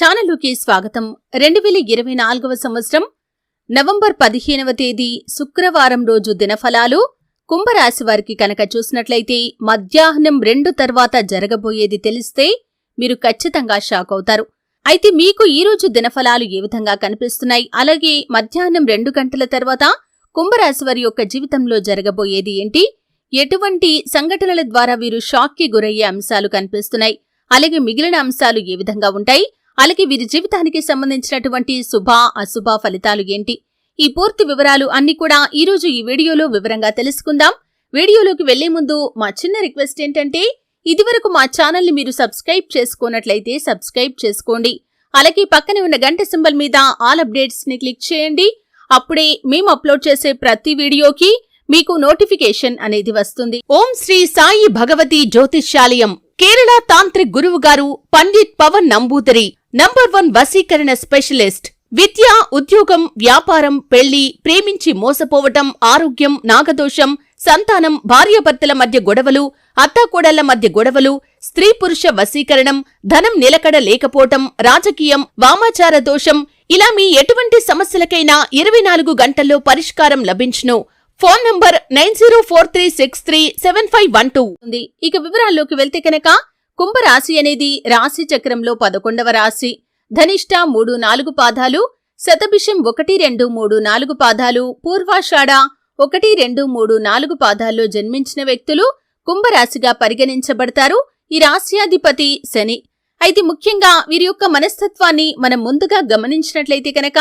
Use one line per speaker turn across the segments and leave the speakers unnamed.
ఛానల్లోకి స్వాగతం. రెండు వేల ఇరవై నాలుగవ సంవత్సరం నవంబర్ పదిహేనవ తేదీ శుక్రవారం రోజు దినఫలాలు. కుంభరాశి వారికి కనుక చూసినట్లయితే మధ్యాహ్నం రెండు తర్వాత జరగబోయేది తెలిస్తే మీరు ఖచ్చితంగా షాక్ అవుతారు. అయితే మీకు ఈ రోజు దినఫలాలు ఏ విధంగా కనిపిస్తున్నాయి? అలాగే మధ్యాహ్నం రెండు గంటల తర్వాత కుంభరాశి వారి యొక్క జీవితంలో జరగబోయేది ఏంటి? ఎటువంటి సంఘటనల ద్వారా వీరు షాక్కి గురయ్యే అంశాలు కనిపిస్తున్నాయి? అలాగే మిగిలిన అంశాలు ఏ విధంగా ఉంటాయి? అలాగే వీరి జీవితానికి సంబంధించినటువంటి శుభ అశుభ ఫలితాలు ఏంటి? ఈ పూర్తి వివరాలు అన్ని కూడా ఈరోజు ఈ వీడియోలో వివరంగా తెలుసుకుందాం. వీడియోలోకి వెళ్ళే ముందు మా చిన్న రిక్వెస్ట్ ఏంటంటే ఇదివరకు మా ఛానల్ని మీరు సబ్స్క్రైబ్ చేసుకున్నట్లయితే సబ్స్క్రైబ్ చేసుకోండి. అలాగే పక్కనే ఉన్న గంట సింబల్ మీద ఆల్ అప్డేట్స్ని క్లిక్ చేయండి. అప్పుడే మేము అప్లోడ్ చేసే ప్రతి వీడియోకి మీకు నోటిఫికేషన్ అనేది వస్తుంది. ఓం శ్రీ సాయి భగవతి జ్యోతిష్యాలయం. కేరళ తాంత్రిక్ గురువు గారు పండిత్ పవన్ నంబూదరి నంబర్ వన్ వశీకరణ స్పెషలిస్ట్ విద్య ఉద్యోగం వ్యాపారం పెళ్ళి ప్రేమించి మోసపోవటం ఆరోగ్యం నాగదోషం సంతానం భార్యాభర్తల మధ్య గొడవలు అత్తాకోడళ్ళ మధ్య గొడవలు స్త్రీ పురుష వశీకరణం ధనం నిలకడ లేకపోవటం రాజకీయం వామాచార దోషం ఇలా మీ ఎటువంటి సమస్యలకైనా ఇరవై నాలుగు గంటల్లో పరిష్కారం లభించును. Phone number nine zero four three six three seven five one two. ఉంది. ఇక వివరాల్లోకి వెళ్తే కనుక కుంభరాశి అనేది రాశి చక్రంలో పదకొండవ రాశి. ధనిష్ట మూడు నాలుగు పాదాలు శతభిషం ఒకటి రెండు మూడు నాలుగు పాదాలు పూర్వాషాఢ ఒకటి రెండు మూడు నాలుగు పాదాల్లో జన్మించిన వ్యక్తులు కుంభరాశిగా పరిగణించబడతారు. ఈ రాశ్యాధిపతి శని. అయితే ముఖ్యంగా వీరి యొక్క మనస్తత్వాన్ని మనం ముందుగా గమనించినట్లయితే కనుక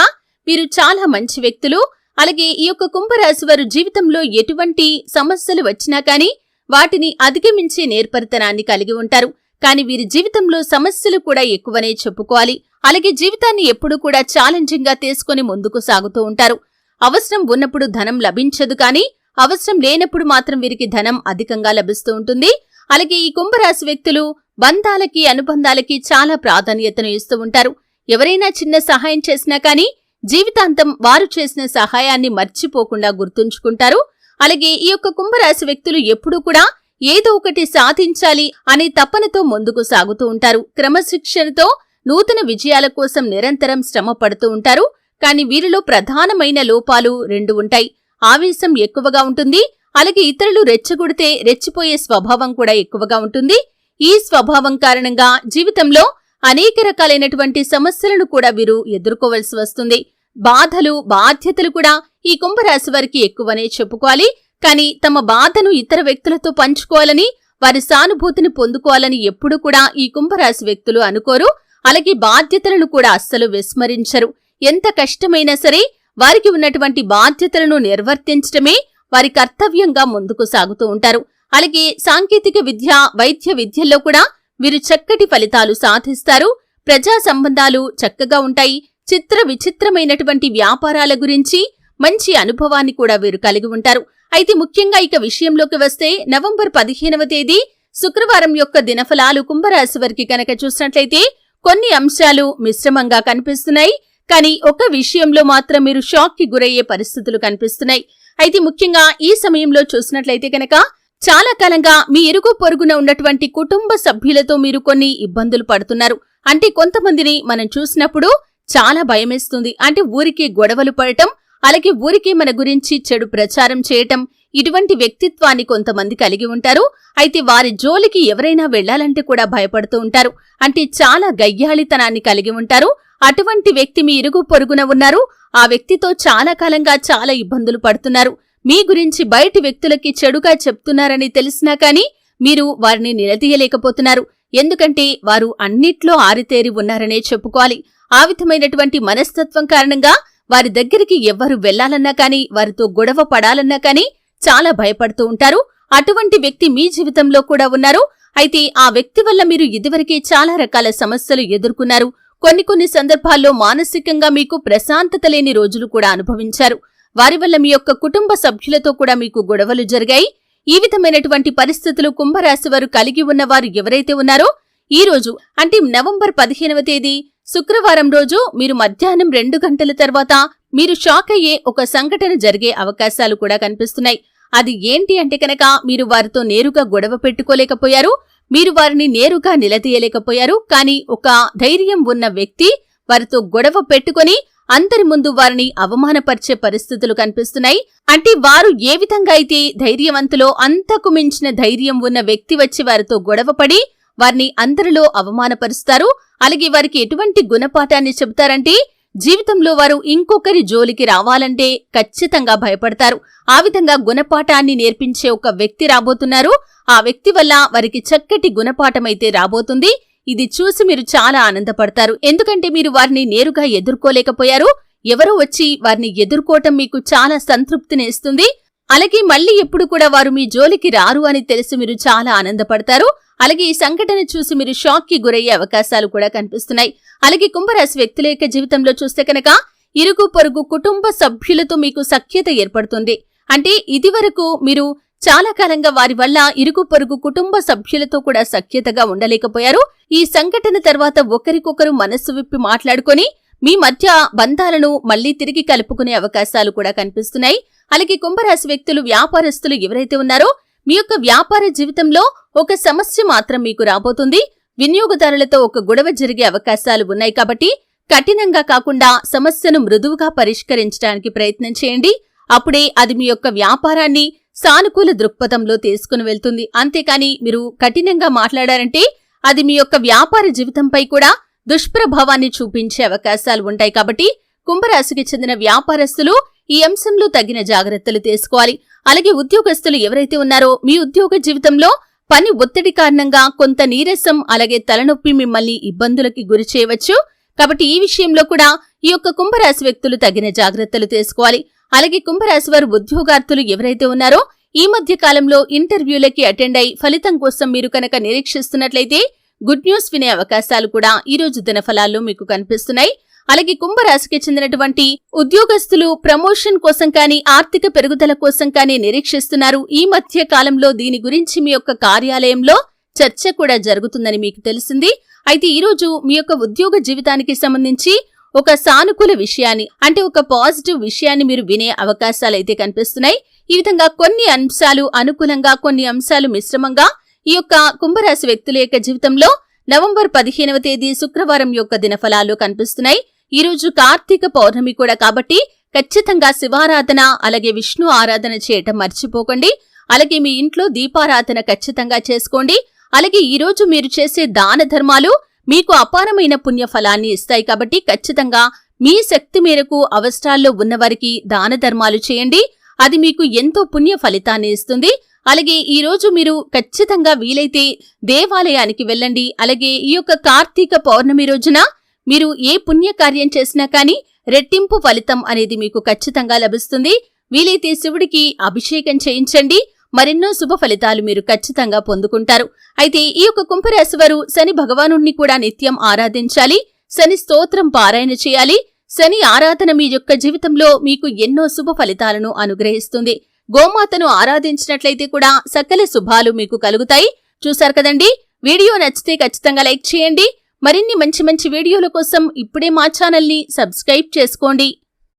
వీరు చాలా మంచి వ్యక్తులు. అలాగే ఈ యొక్క కుంభరాశి వారు జీవితంలో ఎటువంటి సమస్యలు వచ్చినా కానీ వాటిని అధిగమించే నేర్పరితనాన్ని కలిగి ఉంటారు. కానీ వీరి జీవితంలో సమస్యలు కూడా ఎక్కువనే చెప్పుకోవాలి. అలాగే జీవితాన్ని ఎప్పుడూ కూడా ఛాలెంజింగ్గా తీసుకుని ముందుకు సాగుతూ ఉంటారు. అవసరం ఉన్నప్పుడు ధనం లభించదు కానీ అవసరం లేనప్పుడు మాత్రం వీరికి ధనం అధికంగా లభిస్తూ ఉంటుంది. అలాగే ఈ కుంభరాశి వ్యక్తులు బంధాలకి అనుబంధాలకి చాలా ప్రాధాన్యతను ఇస్తూ ఉంటారు. ఎవరైనా చిన్న సహాయం చేసినా కానీ జీవితాంతం వారు చేసిన సహాయాన్ని మర్చిపోకుండా గుర్తుంచుకుంటారు. అలాగే ఈ యొక్క కుంభరాశి వ్యక్తులు ఎప్పుడూ కూడా ఏదో ఒకటి సాధించాలి అనే తపనతో ముందుకు సాగుతూ ఉంటారు. క్రమశిక్షణతో నూతన విజయాల కోసం నిరంతరం శ్రమ పడుతూ ఉంటారు. కానీ వీరిలో ప్రధానమైన లోపాలు రెండు ఉంటాయి. ఆవేశం ఎక్కువగా ఉంటుంది. అలాగే ఇతరులు రెచ్చగొడితే రెచ్చిపోయే స్వభావం కూడా ఎక్కువగా ఉంటుంది. ఈ స్వభావం కారణంగా జీవితంలో అనేక రకాలైనటువంటి సమస్యలను కూడా వీరు ఎదుర్కోవలసి వస్తుంది. బాధలు బాధ్యతలు కూడా ఈ కుంభరాశి వారికి ఎక్కువనే చెప్పుకోవాలి. కానీ తమ బాధను ఇతర వ్యక్తులతో పంచుకోవాలని వారి సానుభూతిని పొందుకోవాలని ఎప్పుడూ కూడా ఈ కుంభరాశి వ్యక్తులు అనుకోరు. అలాగే బాధ్యతలను కూడా అస్సలు విస్మరించరు. ఎంత కష్టమైనా సరే వారికి ఉన్నటువంటి బాధ్యతలను నిర్వర్తించటమే వారి కర్తవ్యంగా ముందుకు సాగుతూ ఉంటారు. అలాగే సాంకేతిక విద్య వైద్య విద్యల్లో కూడా వీరు చక్కటి ఫలితాలు సాధిస్తారు. ప్రజా సంబంధాలు చక్కగా ఉంటాయి. చిత్ర విచిత్రమైనటువంటి వ్యాపారాల గురించి మంచి అనుభవాన్ని కూడా వీరు కలిగి ఉంటారు. అయితే ముఖ్యంగా ఇక విషయంలోకి వస్తే నవంబర్ పదిహేనవ తేదీ శుక్రవారం యొక్క దినఫలాలు కుంభరాశి వారికి కనుక చూసినట్లయితే కొన్ని అంశాలు మిశ్రమంగా కనిపిస్తున్నాయి. కానీ ఒక విషయంలో మాత్రం మీరు షాక్కి గురయ్యే పరిస్థితులు కనిపిస్తున్నాయి. అయితే ముఖ్యంగా ఈ సమయంలో చూసినట్లయితే కనుక చాలా కాలంగా మీ ఇరుగు పొరుగున ఉన్నటువంటి కుటుంబ సభ్యులతో మీరు కొన్ని ఇబ్బందులు పడుతున్నారు. అంటే కొంతమందిని మనం చూసినప్పుడు చాలా భయమేస్తుంది. అంటే ఊరికి గొడవలు పడటం అలాగే ఊరికి మన గురించి చెడు ప్రచారం చేయటం ఇటువంటి వ్యక్తిత్వాన్ని కొంతమంది కలిగి ఉంటారు. అయితే వారి జోలికి ఎవరైనా వెళ్ళాలంటే కూడా భయపడుతూ ఉంటారు. అంటే చాలా గయ్యాళితనాన్ని కలిగి ఉంటారు. అటువంటి వ్యక్తి మీ ఇరుగు పొరుగున ఉన్నారు. ఆ వ్యక్తితో చాలా కాలంగా చాలా ఇబ్బందులు పడుతున్నారు. మీ గురించి బయటి వ్యక్తులకి చెడుగా చెప్తున్నారని తెలిసినా కానీ మీరు వారిని నిలదీయలేకపోతున్నారు. ఎందుకంటే వారు అన్నిట్లో ఆరితేరి ఉన్నారనే చెప్పుకోవాలి. ఆ విధమైనటువంటి మనస్తత్వం కారణంగా వారి దగ్గరికి ఎవ్వరు వెళ్ళాలన్నా కానీ వారితో గొడవ పడాలన్నా కానీ చాలా భయపడుతూ ఉంటారు. అటువంటి వ్యక్తి మీ జీవితంలో కూడా ఉన్నారు. అయితే ఆ వ్యక్తి వల్ల మీరు ఇదివరకే చాలా రకాల సమస్యలు ఎదుర్కొన్నారు. కొన్ని కొన్ని సందర్భాల్లో మానసికంగా మీకు ప్రశాంతత లేని రోజులు కూడా అనుభవించారు. వారి వల్ల మీ యొక్క కుటుంబ సభ్యులతో కూడా మీకు గొడవలు జరిగాయి. ఈ విధమైనటువంటి పరిస్థితులు కుంభరాశి వారు కలిగి ఉన్నవారు ఎవరైతే ఉన్నారో ఈ రోజు అంటే నవంబర్ పదిహేనవ తేదీ శుక్రవారం రోజు మీరు మధ్యాహ్నం రెండు గంటల తర్వాత మీరు షాక్ అయ్యే ఒక సంఘటన జరిగే అవకాశాలు కూడా కనిపిస్తున్నాయి. అది ఏంటి అంటే కనుక మీరు వారితో నేరుగా గొడవ పెట్టుకోలేకపోయారు మీరు వారిని నేరుగా నిలదీయలేకపోయారు కానీ ఒక ధైర్యం ఉన్న వ్యక్తి వారితో గొడవ పెట్టుకొని అందరి ముందు వారిని అవమానపరిచే పరిస్థితులు కనిపిస్తున్నాయి. అంటే వారు ఏ విధంగా అయితే ధైర్యవంతులో అంతకు మించిన ధైర్యం ఉన్న వ్యక్తి వచ్చి వారితో గొడవపడి వారిని అందరిలో అవమానపరుస్తారు. అలాగే వారికి ఎటువంటి గుణపాఠాన్ని చెబుతారంటే జీవితంలో వారు ఇంకొకరి జోలికి రావాలంటే ఖచ్చితంగా భయపడతారు. ఆ విధంగా గుణపాఠాన్ని నేర్పించే ఒక వ్యక్తి రాబోతున్నారు. ఆ వ్యక్తి వల్ల వారికి చక్కటి గుణపాఠమైతే రాబోతుంది. ఇది చూసి మీరు చాలా ఆనందపడతారు. ఎందుకంటే మీరు వారిని నేరుగా ఎదుర్కోలేకపోయారు. ఎవరో వచ్చి వారిని ఎదుర్కోవటం మీకు చాలా సంతృప్తిని ఇస్తుంది అలాగే మళ్ళీ ఎప్పుడు కూడా వారు మీ జోలికి రారు అని తెలిసి మీరు చాలా ఆనందపడతారు. అలాగే ఈ సంఘటన చూసి మీరు షాక్కి గురయ్యే అవకాశాలు కూడా కనిపిస్తున్నాయి. అలాగే కుంభరాశి వ్యక్తుల యొక్క జీవితంలో చూస్తే కనుక ఇరుగు పొరుగు కుటుంబ సభ్యులతో మీకు సఖ్యత ఏర్పడుతుంది. అంటే ఇదివరకు మీరు చాలా కాలంగా వారి వల్ల ఇరుగు పొరుగు కుటుంబ సభ్యులతో కూడా సఖ్యతగా ఉండలేకపోయారు. ఈ సంఘటన తర్వాత ఒకరికొకరు మనస్సు విప్పి మాట్లాడుకొని మీ మధ్య బంధాలను మళ్ళీ తిరిగి కలుపుకునే అవకాశాలు కూడా కనిపిస్తున్నాయి. అలాగే కుంభరాశి వ్యక్తులు వ్యాపారస్తులు ఎవరైతే ఉన్నారో మీ యొక్క వ్యాపార జీవితంలో ఒక సమస్య మాత్రం మీకు రాబోతుంది. వినియోగదారులతో ఒక గొడవ జరిగే అవకాశాలు ఉన్నాయి కాబట్టి కఠినంగా కాకుండా సమస్యను మృదువుగా పరిష్కరించడానికి ప్రయత్నం చేయండి. అప్పుడే అది మీ యొక్క వ్యాపారాన్ని సానుకూల దృక్పథంలో తీసుకుని వెళ్తుంది. అంతేకాని మీరు కఠినంగా మాట్లాడారంటే అది మీ యొక్క వ్యాపార జీవితంపై కూడా దుష్ప్రభావాన్ని చూపించే అవకాశాలు ఉంటాయి. కాబట్టి కుంభరాశికి చెందిన వ్యాపారస్తులు ఈ అంశంలో తగిన జాగ్రత్తలు తీసుకోవాలి. అలాగే ఉద్యోగస్తులు ఎవరైతే ఉన్నారో మీ ఉద్యోగ జీవితంలో పని ఒత్తిడి కారణంగా కొంత నీరసం అలాగే తలనొప్పి మిమ్మల్ని ఇబ్బందులకి గురి చేయవచ్చు. కాబట్టి ఈ విషయంలో కూడా ఈ యొక్క కుంభరాశి వ్యక్తులు తగిన జాగ్రత్తలు తీసుకోవాలి. అలాగే కుంభరాశి వారు ఉద్యోగార్థులు ఎవరైతే ఉన్నారో ఈ మధ్య కాలంలో ఇంటర్వ్యూలకి అటెండ్ అయి ఫలితం కోసం మీరు కనుక నిరీక్షిస్తున్నట్లయితే గుడ్ న్యూస్ వినే అవకాశాలు కూడా ఈ రోజు దినఫలాల్లో మీకు కనిపిస్తున్నాయి. అలాగే కుంభరాశికి చెందినటువంటి ఉద్యోగస్తులు ప్రమోషన్ కోసం కానీ ఆర్థిక పెరుగుదల కోసం కానీ నిరీక్షిస్తున్నారు. ఈ మధ్య కాలంలో దీని గురించి మీ యొక్క కార్యాలయంలో చర్చ కూడా జరుగుతుందని మీకు తెలిసింది. అయితే ఈరోజు మీ యొక్క ఉద్యోగ జీవితానికి సంబంధించి ఒక సానుకూల విషయాన్ని అంటే ఒక పాజిటివ్ విషయాన్ని మీరు వినే అవకాశాలైతే కనిపిస్తున్నాయి. ఈ విధంగా కొన్ని అంశాలు అనుకూలంగా కొన్ని అంశాలు మిశ్రమంగా ఈ యొక్క కుంభరాశి వ్యక్తుల యొక్క జీవితంలో నవంబర్ పదిహేనవ తేదీ శుక్రవారం యొక్క దినఫలాలు కనిపిస్తున్నాయి. ఈ రోజు కార్తీక పౌర్ణమి కూడా కాబట్టి ఖచ్చితంగా శివారాధన అలాగే విష్ణు ఆరాధన చేయటం మర్చిపోకండి. అలాగే మీ ఇంట్లో దీపారాధన ఖచ్చితంగా చేసుకోండి. అలాగే ఈ రోజు మీరు చేసే దాన ధర్మాలు మీకు అపారమైన పుణ్య ఫలాన్ని ఇస్తాయి కాబట్టి ఖచ్చితంగా మీ శక్తి మేరకు అవసరాల్లో ఉన్నవారికి దాన ధర్మాలు చేయండి. అది మీకు ఎంతో పుణ్య ఫలితాన్ని ఇస్తుంది. అలాగే ఈ రోజు మీరు ఖచ్చితంగా వీలైతే దేవాలయానికి వెళ్ళండి. అలాగే ఈ యొక్క కార్తీక పౌర్ణమి రోజున మీరు ఏ పుణ్యకార్యం చేసినా కానీ రెట్టింపు ఫలితం అనేది మీకు ఖచ్చితంగా లభిస్తుంది. వీలైతే శివుడికి అభిషేకం చేయించండి. మరెన్నో శుభ ఫలితాలు మీరు ఖచ్చితంగా పొందుకుంటారు. అయితే ఈ యొక్క కుంభరాశి వారు శని భగవానుణ్ణి కూడా నిత్యం ఆరాధించాలి. శని స్తోత్రం పారాయణ చేయాలి. శని ఆరాధన మీ యొక్క జీవితంలో మీకు ఎన్నో శుభ ఫలితాలను అనుగ్రహిస్తుంది. గోమాతను ఆరాధించినట్లయితే కూడా సకల శుభాలు మీకు కలుగుతాయి. చూశారు కదండి? వీడియో నచ్చితే ఖచ్చితంగా లైక్ చేయండి. మరిన్ని మంచి మంచి వీడియోల కోసం ఇప్పుడే మా ఛానల్ని సబ్స్క్రైబ్ చేసుకోండి.